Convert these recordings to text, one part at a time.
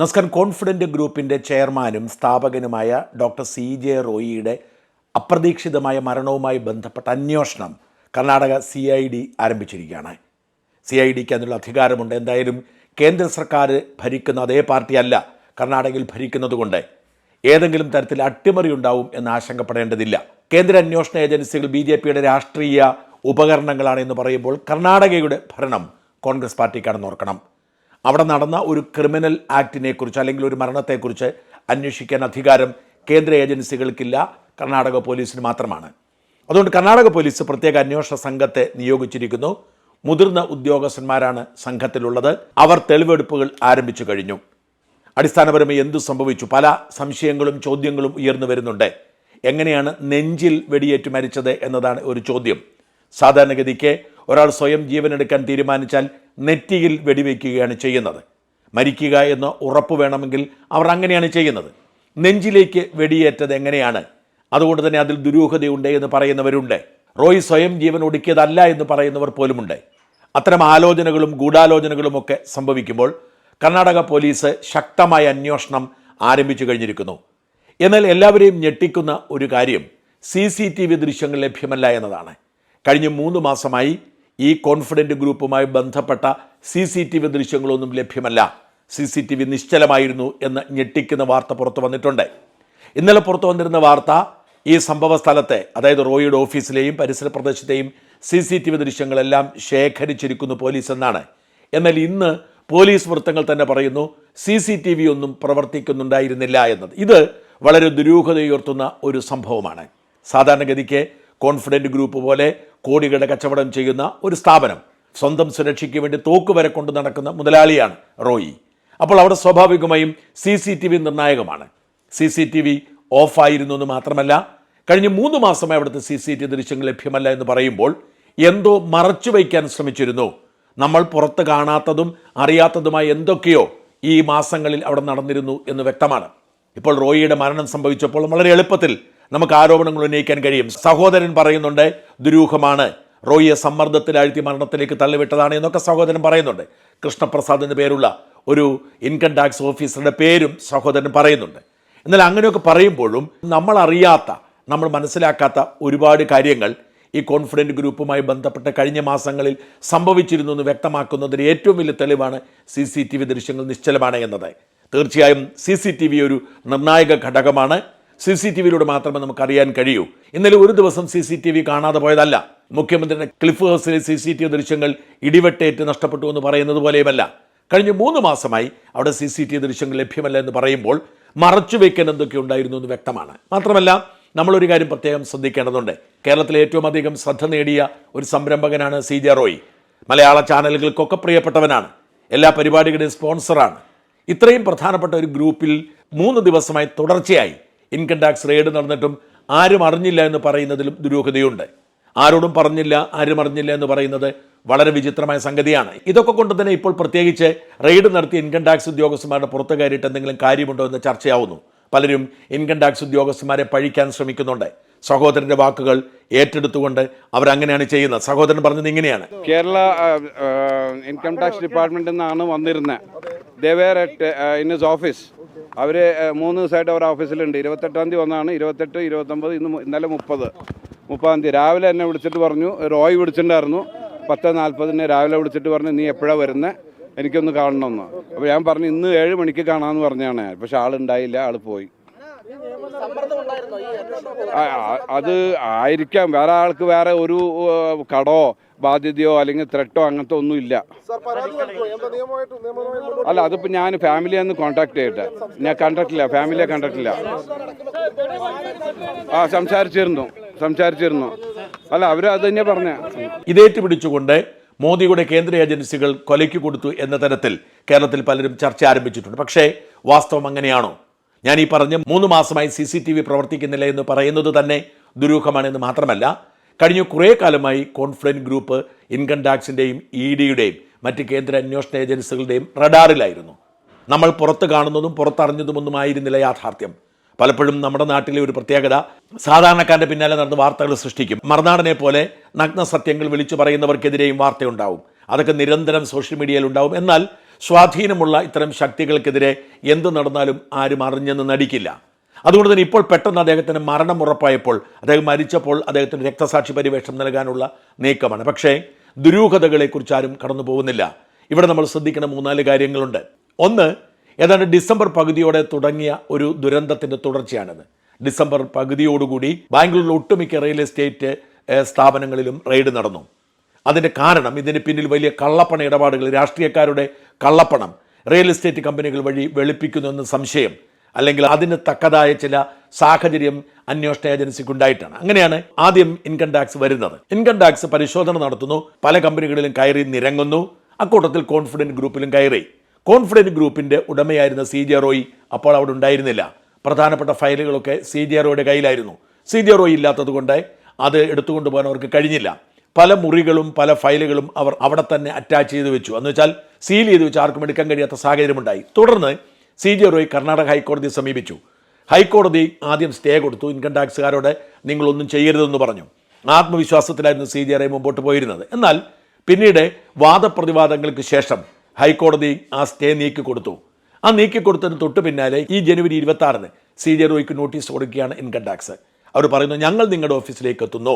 നസ്കൻ Confident ഗ്രൂപ്പിന്റെ ചെയർമാനും സ്ഥാപകനുമായ ഡോക്ടർ സി ജെ റോയിയുടെ അപ്രതീക്ഷിതമായ മരണവുമായി ബന്ധപ്പെട്ട അന്വേഷണം കർണാടക സി ഐ ഡി ആരംഭിച്ചിരിക്കുകയാണ്. സി ഐ ഡിക്ക് അതിനുള്ള അധികാരമുണ്ട്. എന്തായാലും കേന്ദ്ര സർക്കാർ ഭരിക്കുന്ന അതേ പാർട്ടിയല്ല കർണാടകയിൽ ഭരിക്കുന്നതുകൊണ്ട് ഏതെങ്കിലും തരത്തിൽ അട്ടിമറി ഉണ്ടാവും എന്ന് ആശങ്കപ്പെടേണ്ടതില്ല. കേന്ദ്ര അന്വേഷണ ഏജൻസികൾ ബി ജെ പിയുടെ രാഷ്ട്രീയ ഉപകരണങ്ങളാണ് എന്ന് പറയുമ്പോൾ കർണാടകയുടെ ഭരണം കോൺഗ്രസ് പാർട്ടിക്കാണെന്ന് ഓർക്കണം. അവിടെ നടന്ന ഒരു ക്രിമിനൽ ആക്ടിനെ കുറിച്ച് അല്ലെങ്കിൽ ഒരു മരണത്തെക്കുറിച്ച് അന്വേഷിക്കാൻ അധികാരം കേന്ദ്ര ഏജൻസികൾക്കില്ല. കർണാടക പോലീസിന് മാത്രമാണ്. അതുകൊണ്ട് കർണാടക പോലീസ് പ്രത്യേക അന്വേഷണ സംഘത്തെ നിയോഗിച്ചിരിക്കുന്നു. മുതിർന്ന ഉദ്യോഗസ്ഥന്മാരാണ് സംഘത്തിലുള്ളത്. അവർ തെളിവെടുപ്പുകൾ ആരംഭിച്ചു കഴിഞ്ഞു. അടിസ്ഥാനപരമായി എന്തു സംഭവിച്ചു? പല സംശയങ്ങളും ചോദ്യങ്ങളും ഉയർന്നു വരുന്നുണ്ട്. എങ്ങനെയാണ് നെഞ്ചിൽ വെടിയേറ്റ് മരിച്ചത് എന്നതാണ് ഒരു ചോദ്യം. സാധാരണഗതിക്ക് ഒരാൾ സ്വയം ജീവനെടുക്കാൻ തീരുമാനിച്ചാൽ നെറ്റിയിൽ വെടിവെക്കുകയാണ് ചെയ്യുന്നത്. മരിക്കുക എന്ന് ഉറപ്പ് വേണമെങ്കിൽ അവർ അങ്ങനെയാണ് ചെയ്യുന്നത്. നെഞ്ചിലേക്ക് വെടിയേറ്റത് എങ്ങനെയാണ്? അതുകൊണ്ട് തന്നെ അതിൽ ദുരൂഹതയുണ്ട് എന്ന് പറയുന്നവരുണ്ട്. റോയ് സ്വയം ജീവൻ ഒടുക്കിയതല്ല എന്ന് പറയുന്നവർ പോലുമുണ്ട്. അത്തരം ആലോചനകളും ഗൂഢാലോചനകളും ഒക്കെ സംഭവിക്കുമ്പോൾ കർണാടക പോലീസ് ശക്തമായ അന്വേഷണം ആരംഭിച്ചു കഴിഞ്ഞിരിക്കുന്നു. എന്നാൽ എല്ലാവരെയും ഞെട്ടിക്കുന്ന ഒരു കാര്യം സി സി ടി വി ദൃശ്യങ്ങൾ ലഭ്യമല്ല എന്നതാണ്. കഴിഞ്ഞ മൂന്ന് മാസമായി ഈ കോൺഫിഡന്റ് ഗ്രൂപ്പുമായി ബന്ധപ്പെട്ട സി സി ടി വി ദൃശ്യങ്ങളൊന്നും ലഭ്യമല്ല. സി സി ടി വി നിശ്ചലമായിരുന്നു എന്ന് ഞെട്ടിക്കുന്ന വാർത്ത പുറത്തു വന്നിട്ടുണ്ട്. ഇന്നലെ പുറത്തു വന്നിരുന്ന വാർത്ത ഈ സംഭവ സ്ഥലത്തെ അതായത് റോയിയുടെ ഓഫീസിലെയും പരിസര പ്രദേശത്തെയും സി സി ടി വി ദൃശ്യങ്ങളെല്ലാം ശേഖരിച്ചിരിക്കുന്നു പോലീസ് എന്നാണ്. എന്നാൽ ഇന്ന് പോലീസ് വൃത്തങ്ങൾ തന്നെ പറയുന്നു സി സി ടി വി ഒന്നും പ്രവർത്തിക്കുന്നുണ്ടായിരുന്നില്ല എന്നത്. ഇത് വളരെ ദുരൂഹതയുയർത്തുന്ന ഒരു സംഭവമാണ്. സാധാരണഗതിക്ക് കോൺഫിഡന്റ് ഗ്രൂപ്പ് പോലെ കോടികളുടെ കച്ചവടം ചെയ്യുന്ന ഒരു സ്ഥാപനം സ്വന്തം സുരക്ഷയ്ക്ക് വേണ്ടി തോക്ക് വരെ കൊണ്ട് നടക്കുന്ന മുതലാളിയാണ് റോയി. അപ്പോൾ അവിടെ സ്വാഭാവികമായും സി സി ടി വി നിർണായകമാണ്. സി സി ടി വി ഓഫായിരുന്നു എന്ന് മാത്രമല്ല കഴിഞ്ഞ മൂന്ന് മാസമായി അവിടുത്തെ സി സി ടി ദൃശ്യങ്ങൾ ലഭ്യമല്ല എന്ന് പറയുമ്പോൾ എന്തോ മറച്ചു വയ്ക്കാൻ ശ്രമിച്ചിരുന്നു. നമ്മൾ പുറത്ത് കാണാത്തതും അറിയാത്തതുമായ എന്തൊക്കെയോ ഈ മാസങ്ങളിൽ അവിടെ നടന്നിരുന്നു എന്ന് വ്യക്തമാണ്. ഇപ്പോൾ റോയിയുടെ മരണം സംഭവിച്ചപ്പോൾ വളരെ എളുപ്പത്തിൽ നമുക്ക് ആരോപണങ്ങൾ ഉന്നയിക്കാൻ കഴിയും. സഹോദരൻ പറയുന്നുണ്ട് ദുരൂഹമാണ്. റോയിയെ സമ്മർദ്ദത്തിലാഴ്ത്തി മരണത്തിലേക്ക് തള്ളിവിട്ടതാണ് എന്നൊക്കെ സഹോദരൻ പറയുന്നുണ്ട്. കൃഷ്ണപ്രസാദ് എന്ന പേരുള്ള ഒരു ഇൻകം ടാക്സ് ഓഫീസറുടെ പേരും സഹോദരൻ പറയുന്നുണ്ട്. എന്നാൽ അങ്ങനെയൊക്കെ പറയുമ്പോഴും നമ്മൾ അറിയാത്ത നമ്മൾ മനസ്സിലാക്കാത്ത ഒരുപാട് കാര്യങ്ങൾ ഈ കോൺഫിഡന്റ് ഗ്രൂപ്പുമായി ബന്ധപ്പെട്ട് കഴിഞ്ഞ മാസങ്ങളിൽ സംഭവിച്ചിരുന്നു എന്ന് വ്യക്തമാക്കുന്നതിന് ഏറ്റവും വലിയ തെളിവാണ് സി സി ടി വി ദൃശ്യങ്ങൾ നിശ്ചലമാണ് എന്നത്. തീർച്ചയായും സി സി ടി വി ഒരു നിർണായക ഘടകമാണ്. സി സി ടി വിയിലൂടെ മാത്രമേ നമുക്ക് അറിയാൻ കഴിയൂ. ഇന്നലെ ഒരു ദിവസം സി സി ടി വി കാണാതെ പോയതല്ല. മുഖ്യമന്ത്രിയുടെ ക്ലിഫ് ഹൗസിലെ സി സി ടി വി ദൃശ്യങ്ങൾ ഇടിവെട്ടേറ്റ് നഷ്ടപ്പെട്ടു എന്ന് പറയുന്നത് പോലെയുമല്ല. കഴിഞ്ഞ മൂന്ന് മാസമായി അവിടെ സി സി ടി വി ദൃശ്യങ്ങൾ ലഭ്യമല്ല എന്ന് പറയുമ്പോൾ മറച്ചു വയ്ക്കാൻ എന്തൊക്കെ ഉണ്ടായിരുന്നു എന്ന് വ്യക്തമാണ്. മാത്രമല്ല നമ്മളൊരു കാര്യം പ്രത്യേകം ശ്രദ്ധിക്കേണ്ടതുണ്ട്. കേരളത്തിലെ ഏറ്റവും അധികം ശ്രദ്ധ നേടിയ ഒരു സംരംഭകനാണ് സി ജെ റോയ്. മലയാള ചാനലുകൾക്കൊക്കെ പ്രിയപ്പെട്ടവനാണ്. എല്ലാ പരിപാടികളുടെയും സ്പോൺസറാണ്. ഇത്രയും പ്രധാനപ്പെട്ട ഒരു ഗ്രൂപ്പിൽ മൂന്ന് ദിവസമായി തുടർച്ചയായി ഇൻകം ടാക്സ് റെയ്ഡ് നടന്നിട്ടും ആരും അറിഞ്ഞില്ല എന്ന് പറയുന്നതിലും ദുരൂഹതയുണ്ട്. ആരോടും പറഞ്ഞില്ല ആരും അറിഞ്ഞില്ല എന്ന് പറയുന്നത് വളരെ വിചിത്രമായ സംഗതിയാണ്. ഇതൊക്കെ കൊണ്ട് തന്നെ ഇപ്പോൾ പ്രത്യേകിച്ച് റെയ്ഡ് നടത്തിയ ഇൻകം ടാക്സ് ഉദ്യോഗസ്ഥന്മാരുടെ പുറത്ത് കയറിയിട്ട് എന്തെങ്കിലും കാര്യമുണ്ടോ എന്ന് ചർച്ചയാവുന്നു. പലരും ഇൻകം ടാക്സ് ഉദ്യോഗസ്ഥന്മാരെ പഴിക്കാൻ ശ്രമിക്കുന്നുണ്ട്. സഹോദരന്റെ വാക്കുകൾ ഏറ്റെടുത്തുകൊണ്ട് അങ്ങനെയാണ് ചെയ്യുന്നത്. സഹോദരൻ പറഞ്ഞത് ഇങ്ങനെയാണ്. കേരള ഇൻകം ടാക്സ് ഡിപ്പാർട്ട്മെന്റിൽ നിന്നാണ് വന്നിരുന്നത്. ഹിസ് ഓഫീസ് അവർ മൂന്ന് ദിവസമായിട്ട് അവർ ഓഫീസിലുണ്ട്. ഇരുപത്തെട്ടാം തീയതി വന്നാണ്. ഇരുപത്തെട്ട് ഇരുപത്തൊമ്പത് ഇന്ന് ഇന്നലെ മുപ്പത്. മുപ്പതാം തീയതി. രാവിലെ എന്നെ വിളിച്ചിട്ട് പറഞ്ഞു റോയ് വിളിച്ചിട്ടുണ്ടായിരുന്നു. പത്ത് നാൽപ്പതിന് രാവിലെ വിളിച്ചിട്ട് പറഞ്ഞു നീ എപ്പോഴാണ് വരുന്നത് എനിക്കൊന്ന് കാണണമെന്ന്. അപ്പോൾ ഞാൻ പറഞ്ഞു ഇന്ന് ഏഴ് മണിക്ക് കാണാമെന്ന് പറഞ്ഞാണ് പക്ഷെ ആളുണ്ടായില്ല ആൾ പോയി. അത് ആയിരിക്കാം. വേറെ ആൾക്ക് വേറെ ഒരു കടോ ബാധ്യതയോ അല്ലെങ്കിൽ ത്രെട്ടോ അങ്ങനത്തെ ഒന്നും ഇല്ല. അല്ല അതിപ്പോൾ ഞാൻ ഫാമിലിയെ ഒന്ന് കോൺടാക്ട് ചെയ്യട്ടെ. ഞാൻ കണ്ടിട്ടില്ല ഫാമിലിയെ കണ്ടിട്ടില്ല ആ സംസാരിച്ചിരുന്നു സംസാരിച്ചിരുന്നു. അല്ല അവർ അത് തന്നെ പറഞ്ഞ. ഇതേറ്റ് പിടിച്ചുകൊണ്ട് മോദിയുടെ കേന്ദ്ര ഏജൻസികൾ കൊലയ്ക്ക് കൊടുത്തു എന്ന തരത്തിൽ കേരളത്തിൽ പലരും ചർച്ച ആരംഭിച്ചിട്ടുണ്ട്. പക്ഷേ വാസ്തവം അങ്ങനെയാണോ? ഞാൻ ഈ പറഞ്ഞ മൂന്ന് മാസമായി സി സി ടി വി പ്രവർത്തിക്കുന്നില്ല എന്ന് പറയുന്നത് തന്നെ ദുരൂഹമാണെന്ന് മാത്രമല്ല കഴിഞ്ഞ കുറേ കാലമായി കോൺഫിഡന്റ് ഗ്രൂപ്പ് ഇൻകം ടാക്സിന്റെയും ഇ ഡിയുടെയും മറ്റ് കേന്ദ്ര അന്വേഷണ ഏജൻസികളുടെയും റഡാറിലായിരുന്നു. നമ്മൾ പുറത്ത് കാണുന്നതും പുറത്തറിഞ്ഞതുമൊന്നും ആയിരുന്നില്ല യാഥാർത്ഥ്യം. പലപ്പോഴും നമ്മുടെ നാട്ടിലെ ഒരു പ്രത്യേകത സാധാരണക്കാരന്റെ പിന്നാലെ നടന്ന് വാർത്തകൾ സൃഷ്ടിക്കും. മറുനാടനെ പോലെ നഗ്ന സത്യങ്ങൾ വിളിച്ചു പറയുന്നവർക്കെതിരെയും വാർത്തയുണ്ടാവും. അതൊക്കെ നിരന്തരം സോഷ്യൽ മീഡിയയിൽ ഉണ്ടാവും. എന്നാൽ സ്വാധീനമുള്ള ഇത്തരം ശക്തികൾക്കെതിരെ എന്ത് നടന്നാലും ആരും അറിഞ്ഞെന്ന് നടിക്കില്ല. അതുകൊണ്ട് തന്നെ ഇപ്പോൾ പെട്ടെന്ന് അദ്ദേഹത്തിന് മരണം ഉറപ്പായപ്പോൾ അദ്ദേഹം മരിച്ചപ്പോൾ അദ്ദേഹത്തിന് രക്തസാക്ഷി പരിവേഷം നൽകാനുള്ള നീക്കമാണ്. പക്ഷേ ദുരൂഹതകളെക്കുറിച്ച് ആരും കടന്നു പോകുന്നില്ല ഇവിടെ നമ്മൾ ശ്രദ്ധിക്കുന്ന മൂന്നാൽ കാര്യങ്ങളുണ്ട്. ഒന്ന് ഏതാണ്ട് ഡിസംബർ പകുതിയോടെ തുടങ്ങിയ ഒരു ദുരന്തത്തിന്റെ തുടർച്ചയാണിത്. ഡിസംബർ പകുതിയോടുകൂടി ബാംഗ്ലൂരിലെ ഒട്ടുമിക്ക റിയൽ എസ്റ്റേറ്റ് സ്ഥാപനങ്ങളിലും റെയ്ഡ് നടന്നു. അതിന്റെ കാരണം ഇതിന് പിന്നിൽ വലിയ കള്ളപ്പണ ഇടപാടുകൾ രാഷ്ട്രീയക്കാരുടെ കള്ളപ്പണം റിയൽ എസ്റ്റേറ്റ് കമ്പനികൾ വഴി വെളുപ്പിക്കുന്നു എന്ന സംശയം. അല്ലെങ്കിൽ അതിന് തക്കതായ ചില സാഹചര്യം അന്വേഷണ ഏജൻസിക്ക് ഉണ്ടായിട്ടാണ് അങ്ങനെയാണ് ആദ്യം ഇൻകം ടാക്സ് വരുന്നത്. ഇൻകം ടാക്സ് പരിശോധന നടത്തുന്നു. പല കമ്പനികളിലും കയറി നിരങ്ങുന്നു. അക്കൂട്ടത്തിൽ കോൺഫിഡന്റ് ഗ്രൂപ്പിലും കയറി. കോൺഫിഡന്റ് ഗ്രൂപ്പിന്റെ ഉടമയായിരുന്ന സി ജെ അപ്പോൾ അവിടെ ഉണ്ടായിരുന്നില്ല. പ്രധാനപ്പെട്ട ഫയലുകളൊക്കെ സി ജെ റോയുടെ കയ്യിലായിരുന്നു. സി ജെ റോയി ഇല്ലാത്തത് കൊണ്ട് അത് എടുത്തുകൊണ്ട് പോകാൻ അവർക്ക് കഴിഞ്ഞില്ല. പല മുറികളും പല ഫയലുകളും അവർ അവിടെ തന്നെ അറ്റാച്ച് ചെയ്ത് വെച്ചു. എന്ന് വെച്ചാൽ സീൽ ചെയ്ത് വെച്ച് ആർക്കും എടുക്കാൻ കഴിയാത്ത സാഹചര്യമുണ്ടായി. തുടർന്ന് സി ജെ റോയ് കർണാടക ഹൈക്കോടതിയെ സമീപിച്ചു. ഹൈക്കോടതി ആദ്യം സ്റ്റേ കൊടുത്തു. ഇൻകം ടാക്സുകാരോട് നിങ്ങളൊന്നും ചെയ്യരുതെന്ന് പറഞ്ഞു. ആത്മവിശ്വാസത്തിലായിരുന്നു സി ജെ റോയ് മുമ്പോട്ട് പോയിരുന്നത്. എന്നാൽ പിന്നീട് വാദപ്രതിവാദങ്ങൾക്ക് ശേഷം ഹൈക്കോടതി ആ സ്റ്റേ നീക്കി കൊടുത്തു. ആ നീക്കി കൊടുത്തതിന് തൊട്ട് പിന്നാലെ ഈ ജനുവരി ഇരുപത്തി ആറിന് സി ജെ റോയ്ക്ക് നോട്ടീസ് കൊടുക്കുകയാണ് ഇൻകം ടാക്സ്. അവർ പറയുന്നു ഞങ്ങൾ നിങ്ങളുടെ ഓഫീസിലേക്ക് എത്തുന്നു.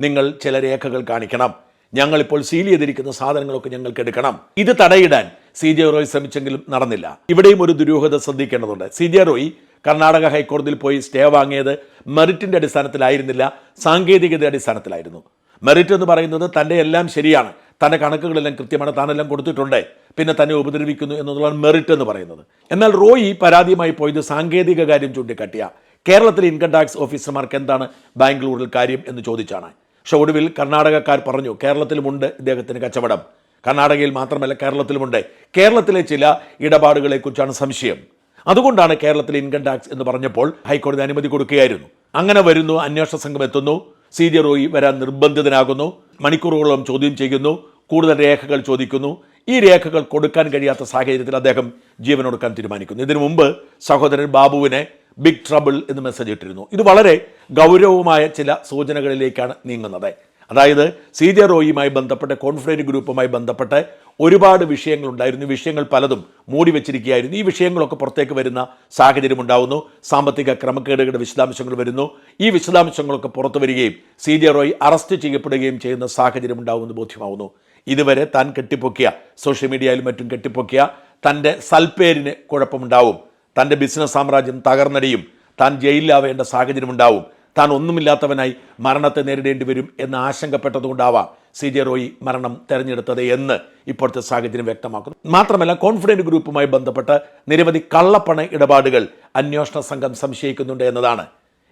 നിങ്ങൾ ചില രേഖകൾ കാണിക്കണം. ഞങ്ങളിപ്പോൾ സീൽ ചെയ്തിരിക്കുന്ന സാധനങ്ങളൊക്കെ ഞങ്ങൾക്ക് എടുക്കണം. ഇത് തടയിടാൻ സി ജെ റോയ് ശ്രമിച്ചെങ്കിലും നടന്നില്ല. ഇവിടെയും ഒരു ദുരൂഹത ശ്രദ്ധിക്കേണ്ടതുണ്ട്. സി ജെ റോയ് കർണാടക ഹൈക്കോടതിയിൽ പോയി സ്റ്റേ വാങ്ങിയത് മെറിറ്റിന്റെ അടിസ്ഥാനത്തിലായിരുന്നില്ല സാങ്കേതികതയുടെ അടിസ്ഥാനത്തിലായിരുന്നു. മെറിറ്റ് എന്ന് പറയുന്നത് തന്റെ എല്ലാം ശരിയാണ്. തന്റെ കണക്കുകളെല്ലാം കൃത്യമാണ് താനെല്ലാം കൊടുത്തിട്ടുണ്ട്. പിന്നെ തന്നെ ഉപദ്രവിക്കുന്നു എന്നുള്ളതാണ് മെറിറ്റ് എന്ന് പറയുന്നത്. എന്നാൽ റോയി പരാതിയുമായി പോയത് സാങ്കേതിക കാര്യം ചൂണ്ടിക്കാട്ടിയ. കേരളത്തിലെ ഇൻകം ടാക്സ് ഓഫീസർമാർക്ക് എന്താണ് ബാംഗ്ലൂരിൽ കാര്യം എന്ന് ചോദിച്ചാണ്. പക്ഷെ ഒടുവിൽ കർണാടകക്കാർ പറഞ്ഞു കേരളത്തിലുമുണ്ട് ഇദ്ദേഹത്തിന് കച്ചവടം. കർണാടകയിൽ മാത്രമല്ല കേരളത്തിലുമുണ്ട്. കേരളത്തിലെ ചില ഇടപാടുകളെക്കുറിച്ചാണ് സംശയം. അതുകൊണ്ടാണ് കേരളത്തിലെ ഇൻകം ടാക്സ് എന്ന് പറഞ്ഞപ്പോൾ ഹൈക്കോടതി അനുമതി കൊടുക്കുകയായിരുന്നു. അങ്ങനെ വരുന്നു അന്വേഷണ സംഘം എത്തുന്നു സി ജെ റോയി വരാൻ നിർബന്ധിതനാകുന്നു മണിക്കൂറുകളോളം ചോദ്യം ചെയ്യുന്നു കൂടുതൽ രേഖകൾ ചോദിക്കുന്നു. ഈ രേഖകൾ കൊടുക്കാൻ കഴിയാത്ത സാഹചര്യത്തിൽ അദ്ദേഹം ജീവനൊടുക്കാൻ തീരുമാനിക്കുന്നു. ഇതിനു മുമ്പ് സഹോദരൻ ബാബുവിനെ ബിഗ് ട്രബിൾ എന്ന് മെസ്സേജ് ഇട്ടിരുന്നു. ഇത് വളരെ ഗൗരവമായ ചില സൂചനകളിലേക്കാണ് നീങ്ങുന്നത്. അതായത് സി ജെ റോയുമായി ബന്ധപ്പെട്ട് കോൺഫിഡന്റ് ഗ്രൂപ്പുമായി ബന്ധപ്പെട്ട് ഒരുപാട് വിഷയങ്ങളുണ്ടായിരുന്നു. വിഷയങ്ങൾ പലതും മൂടി വെച്ചിരിക്കുകയായിരുന്നു. ഈ വിഷയങ്ങളൊക്കെ പുറത്തേക്ക് വരുന്ന സാഹചര്യം ഉണ്ടാവുന്നു. സാമ്പത്തിക ക്രമക്കേടുകളുടെ വിശദാംശങ്ങൾ വരുന്നു. ഈ വിശദാംശങ്ങളൊക്കെ പുറത്തു വരികയും സി ജെ റോയ് അറസ്റ്റ് ചെയ്യപ്പെടുകയും ചെയ്യുന്ന സാഹചര്യം ഉണ്ടാകുമെന്ന് ബോധ്യമാവുന്നു. ഇതുവരെ താൻ കെട്ടിപ്പൊക്കിയ സോഷ്യൽ മീഡിയയിലും മറ്റും കെട്ടിപ്പൊക്കിയ തന്റെ സൽപ്പേരിന് കുഴപ്പമുണ്ടാവും. തന്റെ ബിസിനസ് സാമ്രാജ്യം തകർന്നടിയും താൻ ജയിലിലാവേണ്ട സാഹചര്യമുണ്ടാവും. താൻ ഒന്നുമില്ലാത്തവനായി മരണത്തെ നേരിടേണ്ടി വരും എന്ന് ആശങ്കപ്പെട്ടതുകൊണ്ടാവാം സി ജെ റോയി മരണം തെരഞ്ഞെടുത്തത് എന്ന് ഇപ്പോഴത്തെ സാഹചര്യം വ്യക്തമാക്കുന്നു. മാത്രമല്ല കോൺഫിഡന്റ് ഗ്രൂപ്പുമായി ബന്ധപ്പെട്ട് നിരവധി കള്ളപ്പണ ഇടപാടുകൾ അന്വേഷണ സംഘം സംശയിക്കുന്നുണ്ട് എന്നതാണ്.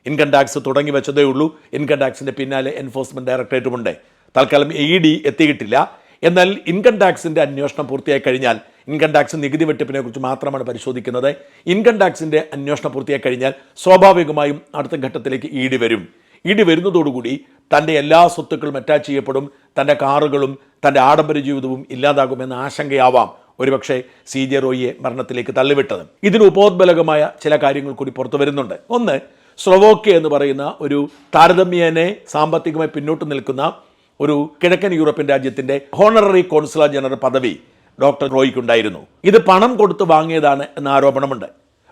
ഇൻകം ടാക്സ് തുടങ്ങി വെച്ചതേ ഉള്ളൂ. ഇൻകം ടാക്സിന്റെ പിന്നാലെ എൻഫോഴ്സ്മെന്റ് ഡയറക്ടറേറ്റുമുണ്ട്. തൽക്കാലം ഇ ഡി എത്തിയിട്ടില്ല. എന്നാൽ ഇൻകം ടാക്സിന്റെ അന്വേഷണം പൂർത്തിയായി കഴിഞ്ഞാൽ ഇൻകം ടാക്സ് നികുതി വെട്ടിപ്പിനെ കുറിച്ച് മാത്രമാണ് പരിശോധിക്കുന്നത്. ഇൻകം ടാക്സിന്റെ അന്വേഷണം പൂർത്തിയായി കഴിഞ്ഞാൽ സ്വാഭാവികമായും അടുത്ത ഘട്ടത്തിലേക്ക് ഇ വരും. ഇ വരുന്നതോടുകൂടി തന്റെ എല്ലാ സ്വത്തുക്കളും അറ്റാച്ച് ചെയ്യപ്പെടും തന്റെ കാറുകളും തന്റെ ആഡംബര ജീവിതവും ഇല്ലാതാകുമെന്ന ആശങ്കയാവാം ഒരുപക്ഷെ സി ജെ റോയിയെ മരണത്തിലേക്ക് തള്ളിവിട്ടത്. ഇതിന് ഉപോത്ബലകമായ ചില കാര്യങ്ങൾ കൂടി പുറത്തു വരുന്നുണ്ട്. ഒന്ന് സ്ലൊവോക്യ എന്ന് പറയുന്ന ഒരു താരതമ്യേനെ സാമ്പത്തികമായി പിന്നോട്ട് നിൽക്കുന്ന ഒരു കിഴക്കൻ യൂറോപ്യൻ രാജ്യത്തിന്റെ ഹോണററി കോൺസുലർ ജനറൽ പദവി ഡോക്ടർ റോയ്ക്കുണ്ടായിരുന്നു. ഇത് പണം കൊടുത്ത് വാങ്ങിയതാണ് എന്ന ആരോപണമുണ്ട്.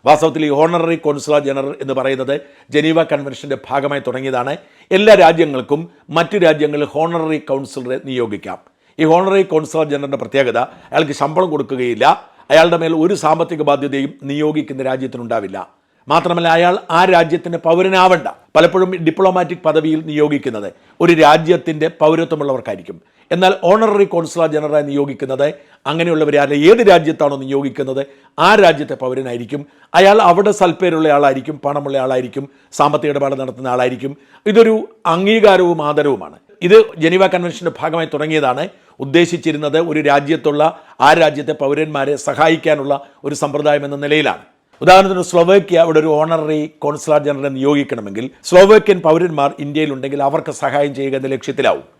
വാസ്തവത്തിൽ ഈ ഹോണററി കോൺസുലർ ജനറൽ എന്ന് പറയുന്നത് ജനീവ കൺവെൻഷന്റെ ഭാഗമായി തുടങ്ങിയതാണ്. എല്ലാ രാജ്യങ്ങൾക്കും മറ്റു രാജ്യങ്ങളിൽ ഹോണററി കൗൺസിലറെ നിയോഗിക്കാം. ഈ ഹോണററി കോൺസുലർ ജനറലിന്റെ പ്രത്യേകത അയാൾക്ക് ശമ്പളം കൊടുക്കുകയില്ല. അയാളുടെ മേൽ ഒരു സാമ്പത്തിക ബാധ്യതയും നിയോഗിക്കുന്ന രാജ്യത്തിനുണ്ടാവില്ല. മാത്രമല്ല അയാൾ ആ രാജ്യത്തിന്റെ പൗരനാവണ്ട. പലപ്പോഴും ഡിപ്ലോമാറ്റിക് പദവിയിൽ നിയോഗിക്കുന്നത് ഒരു രാജ്യത്തിന്റെ പൗരത്വമുള്ളവർക്കായിരിക്കും. എന്നാൽ ഓണററി കോൺസുലർ ജനറലായി നിയോഗിക്കുന്നത് അങ്ങനെയുള്ളവരെ ഏത് രാജ്യത്താണോ നിയോഗിക്കുന്നത് ആ രാജ്യത്തെ പൗരനായിരിക്കും. അയാൾ അവിടെ സൽപ്പേരുള്ള ആളായിരിക്കും പണമുള്ള ആളായിരിക്കും സാമ്പത്തിക ഇടപാട് നടത്തുന്ന ആളായിരിക്കും. ഇതൊരു അംഗീകാരവും ആദരവുമാണ്. ഇത് ജനീവ കൺവെൻഷന്റെ ഭാഗമായി തുടങ്ങിയതാണ്. ഉദ്ദേശിച്ചിരുന്നത് ഒരു രാജ്യത്തുള്ള ആ രാജ്യത്തെ പൗരന്മാരെ സഹായിക്കാനുള്ള ഒരു സമ്പ്രദായം എന്ന നിലയിലാണ്. ഉദാഹരണത്തിന് സ്ലോവേക്കിയ അവിടെ ഒരു ഓണററി കോൺസുലർ ജനറൽ നിയോഗിക്കണമെങ്കിൽ സ്ലോവേക്കിയൻ പൗരന്മാർ ഇന്ത്യയിലുണ്ടെങ്കിൽ അവർക്ക് സഹായം ചെയ്യുക എന്ന ലക്ഷ്യത്തിലാവും.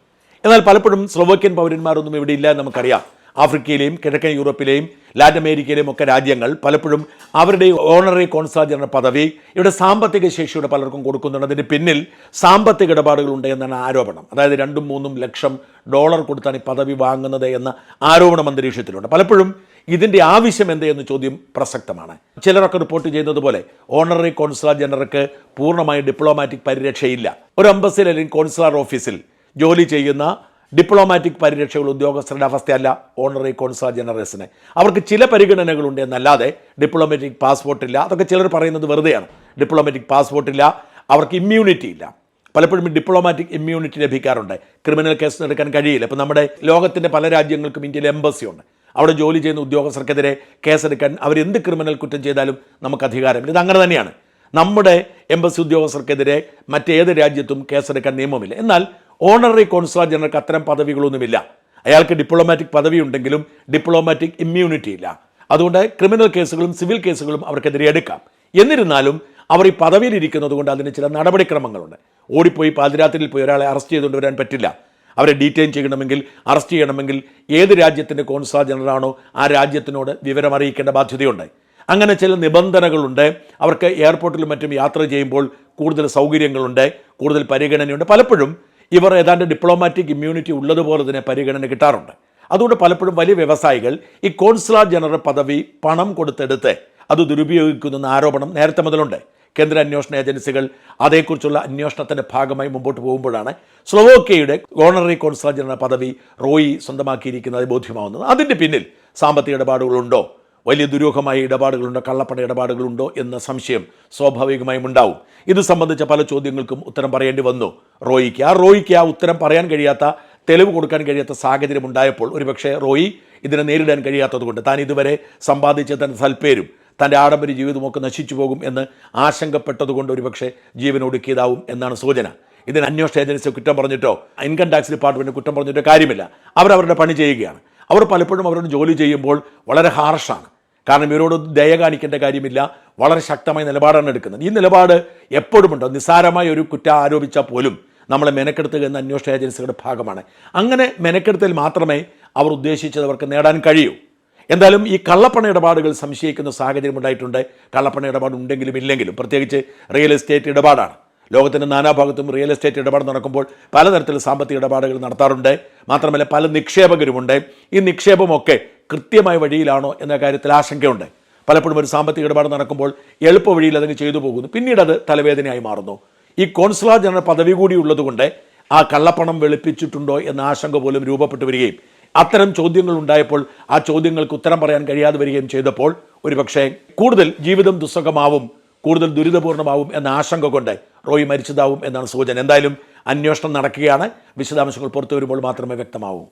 എന്നാൽ പലപ്പോഴും സ്ലോവേക്യൻ പൗരന്മാരൊന്നും ഇവിടെ ഇല്ല നമുക്കറിയാം. ആഫ്രിക്കയിലെയും കിഴക്കൻ യൂറോപ്പിലെയും ലാറ്റിൻ അമേരിക്കയിലെയും ഒക്കെ രാജ്യങ്ങൾ പലപ്പോഴും അവരുടെ ഓണററി കോൺസുലർ ജനറൽ പദവി ഇവിടെ സാമ്പത്തിക ശേഷിയുടെ പലർക്കും കൊടുക്കുന്നുണ്ട്. അതിന് പിന്നിൽ സാമ്പത്തിക ഇടപാടുകളുണ്ട് എന്നാണ് ആരോപണം. അതായത് രണ്ടും മൂന്നും ലക്ഷം ഡോളർ കൊടുത്താണ് ഈ പദവി വാങ്ങുന്നത് എന്ന ആരോപണം അന്തരീക്ഷത്തിലുണ്ട്. പലപ്പോഴും ഇതിന്റെ ആവശ്യം എന്ത് എന്ന ചോദ്യം പ്രസക്തമാണ്. ചിലരൊക്കെ റിപ്പോർട്ട് ചെയ്യുന്നത് പോലെ ഓണററി കോൺസുലർ ജനറൽക്ക് പൂർണമായി ഡിപ്ലോമാറ്റിക് പരിരക്ഷയില്ല. ഒരു എംബസിൽ അല്ലെങ്കിൽ കോൺസുലർ ഓഫീസിൽ ജോലി ചെയ്യുന്ന ഡിപ്ലോമാറ്റിക് പരിരക്ഷകൾ ഉദ്യോഗസ്ഥരുടെ അവസ്ഥയല്ല ഓണററി കോൺസുലർ ജനറൽസിന് അവർക്ക് ചില പരിഗണനകളുണ്ട് എന്നല്ലാതെ ഡിപ്ലോമാറ്റിക് പാസ്പോർട്ട് ഇല്ല. അതൊക്കെ ചിലർ പറയുന്നത് വെറുതെയാണ്. ഡിപ്ലോമാറ്റിക് പാസ്പോർട്ട് ഇല്ല. അവർക്ക് ഇമ്മ്യൂണിറ്റി ഇല്ല. പലപ്പോഴും ഡിപ്ലോമാറ്റിക് ഇമ്മ്യൂണിറ്റി ലഭിക്കാറുണ്ട്. ക്രിമിനൽ കേസ് എടുക്കാൻ കഴിയില്ല. ഇപ്പം നമ്മുടെ ലോകത്തിന്റെ പല രാജ്യങ്ങൾക്കും ഇന്ത്യയിൽ എംബസി ഉണ്ട്. അവിടെ ജോലി ചെയ്യുന്ന ഉദ്യോഗസ്ഥർക്കെതിരെ കേസെടുക്കാൻ അവരെന്ത് ക്രിമിനൽ കുറ്റം ചെയ്താലും നമുക്ക് അധികാരമില്ല. ഇത് അങ്ങനെ തന്നെയാണ്. നമ്മുടെ എംബസി ഉദ്യോഗസ്ഥർക്കെതിരെ മറ്റേത് രാജ്യത്തും കേസെടുക്കാൻ നിയമമില്ല. എന്നാൽ ഓണററി കോൺസുലർ ജനറൽക്ക് അത്തരം പദവികളൊന്നുമില്ല. അയാൾക്ക് ഡിപ്ലോമാറ്റിക് പദവി ഉണ്ടെങ്കിലും ഡിപ്ലോമാറ്റിക് ഇമ്മ്യൂണിറ്റി ഇല്ല. അതുകൊണ്ട് ക്രിമിനൽ കേസുകളും സിവിൽ കേസുകളും അവർക്കെതിരെ എടുക്കാം. എന്നിരുന്നാലും അവർ ഈ പദവിയിൽ ഇരിക്കുന്നത് കൊണ്ട് അതിന് ചില നടപടിക്രമങ്ങളുണ്ട്. ഓടിപ്പോയി പാതിരാത്രിയിൽ പോയി ഒരാളെ അറസ്റ്റ് ചെയ്തുകൊണ്ട് വരാൻ പറ്റില്ല. അവരെ ഡീറ്റെയിൻ ചെയ്യണമെങ്കിൽ അറസ്റ്റ് ചെയ്യണമെങ്കിൽ ഏത് രാജ്യത്തിന്റെ കോൺസുലർ ജനറലാണോ ആ രാജ്യത്തിനോട് വിവരം അറിയിക്കേണ്ട ബാധ്യതയുണ്ട്. അങ്ങനെ ചില നിബന്ധനകളുണ്ട്. അവർക്ക് എയർപോർട്ടിലും മറ്റും യാത്ര ചെയ്യുമ്പോൾ കൂടുതൽ സൗകര്യങ്ങളുണ്ട് കൂടുതൽ പരിഗണനയുണ്ട്. പലപ്പോഴും ഇവർ ഏതാണ്ട് ഡിപ്ലോമാറ്റിക് ഇമ്മ്യൂണിറ്റി ഉള്ളതുപോലെ തന്നെ പരിഗണന കിട്ടാറുണ്ട്. അതുകൊണ്ട് പലപ്പോഴും വലിയ വ്യവസായികൾ ഈ കോൺസുലർ ജനറൽ പദവി പണം കൊടുത്തെടുത്ത് അത് ദുരുപയോഗിക്കുന്നെന്ന ആരോപണം നേരത്തെ മുതലുണ്ട്. കേന്ദ്ര അന്വേഷണ ഏജൻസികൾ അതേക്കുറിച്ചുള്ള അന്വേഷണത്തിന്റെ ഭാഗമായി മുമ്പോട്ട് പോകുമ്പോഴാണ് സ്ലോവോക്കിയയുടെ ഓണററി കോൺസുലർ ജനറൽ പദവി റോയി സ്വന്തമാക്കിയിരിക്കുന്നത് ബോധ്യമാവുന്നത്. അതിന്റെ പിന്നിൽ സാമ്പത്തിക ഇടപാടുകളുണ്ടോ? വലിയ ദുരൂഹമായ ഇടപാടുകളുണ്ടോ കള്ളപ്പണ ഇടപാടുകളുണ്ടോ എന്ന സംശയം സ്വാഭാവികമായും ഉണ്ടാവും. ഇത് സംബന്ധിച്ച പല ചോദ്യങ്ങൾക്കും ഉത്തരം പറയേണ്ടി വന്നു. റോയിക്ക് ആ റോയിക്ക് ആ ഉത്തരം പറയാൻ കഴിയാത്ത തെളിവ് കൊടുക്കാൻ കഴിയാത്ത സാഹചര്യം ഉണ്ടായപ്പോൾ ഒരുപക്ഷെ റോയി ഇതിനെ നേരിടാൻ കഴിയാത്തതുകൊണ്ട് താൻ ഇതുവരെ സമ്പാദിച്ച തന്റെ സൽപ്പേരും തന്റെ ആഡംബര ജീവിതമൊക്കെ നശിച്ചു പോകും എന്ന് ആശങ്കപ്പെട്ടതുകൊണ്ട് ഒരുപക്ഷെ ജീവൻ ഒടുക്കിയതാവും എന്നാണ് സൂചന. ഇതിന് അന്വേഷണ ഏജൻസി കുറ്റം പറഞ്ഞിട്ടോ ഇൻകം ടാക്സ് ഡിപ്പാർട്ട്മെന്റ് കുറ്റം പറഞ്ഞിട്ടോ കാര്യമില്ല. അവരവരുടെ പണി ചെയ്യുകയാണ്. അവർ പലപ്പോഴും അവരുടെ ജോലി ചെയ്യുമ്പോൾ വളരെ ഹാർഷാണ്. കാരണം ഇവരോട് ദയ കാണിക്കേണ്ട കാര്യമില്ല. വളരെ ശക്തമായ നിലപാടാണ് എടുക്കുന്നത്. ഈ നിലപാട് എപ്പോഴും ഉണ്ടോ നിസ്സാരമായ ഒരു കുറ്റം ആരോപിച്ചാൽ പോലും നമ്മളെ മെനക്കെടുത്തുക എന്ന അന്വേഷണ ഏജൻസികളുടെ ഭാഗമാണ്. അങ്ങനെ മെനക്കെടുത്തൽ മാത്രമേ അവർ ഉദ്ദേശിച്ചത് അവർക്ക് നേടാൻ കഴിയൂ. എന്തായാലും ഈ കള്ളപ്പണ ഇടപാടുകൾ സംശയിക്കുന്ന സാഹചര്യം ഉണ്ടായിട്ടുണ്ട്. കള്ളപ്പണ ഇടപാട് ഉണ്ടെങ്കിലും ഇല്ലെങ്കിലും പ്രത്യേകിച്ച് റിയൽ എസ്റ്റേറ്റ് ഇടപാടാണ്. ലോകത്തിന്റെ നാനാഭാഗത്തും റിയൽ എസ്റ്റേറ്റ് ഇടപാട് നടക്കുമ്പോൾ പലതരത്തിലുള്ള സാമ്പത്തിക ഇടപാടുകൾ നടത്താറുണ്ട്. മാത്രമല്ല പല നിക്ഷേപകരുമുണ്ട്. ഈ നിക്ഷേപമൊക്കെ കൃത്യമായ വഴിയിലാണോ എന്ന കാര്യത്തിൽ ആശങ്കയുണ്ട്. പലപ്പോഴും ഒരു സാമ്പത്തിക ഇടപാട് നടക്കുമ്പോൾ എളുപ്പ വഴിയിൽ അതിന് ചെയ്തു പോകുന്നു. പിന്നീട് അത് തലവേദനയായി മാറുന്നു. ഈ കോൺസുലർ ജനറൽ പദവി കൂടി ഉള്ളതുകൊണ്ട് ആ കള്ളപ്പണം വെളുപ്പിച്ചിട്ടുണ്ടോ എന്ന ആശങ്ക പോലും രൂപപ്പെട്ടു വരികയും അത്തരം ചോദ്യങ്ങൾ ഉണ്ടായപ്പോൾ ആ ചോദ്യങ്ങൾക്ക് ഉത്തരം പറയാൻ കഴിയാതെ വരികയും ചെയ്തപ്പോൾ ഒരുപക്ഷെ കൂടുതൽ ജീവിതം ദുസ്സഹമാവും കൂടുതൽ ദുരിതപൂർണമാവും എന്ന ആശങ്ക കൊണ്ട് റോയി മരിച്ചതാവും എന്നാണ് സൂചന. എന്തായാലും അന്വേഷണം നടക്കുകയാണ്. വിശദാംശങ്ങൾ പുറത്തു വരുമ്പോൾ മാത്രമേ വ്യക്തമാവൂ.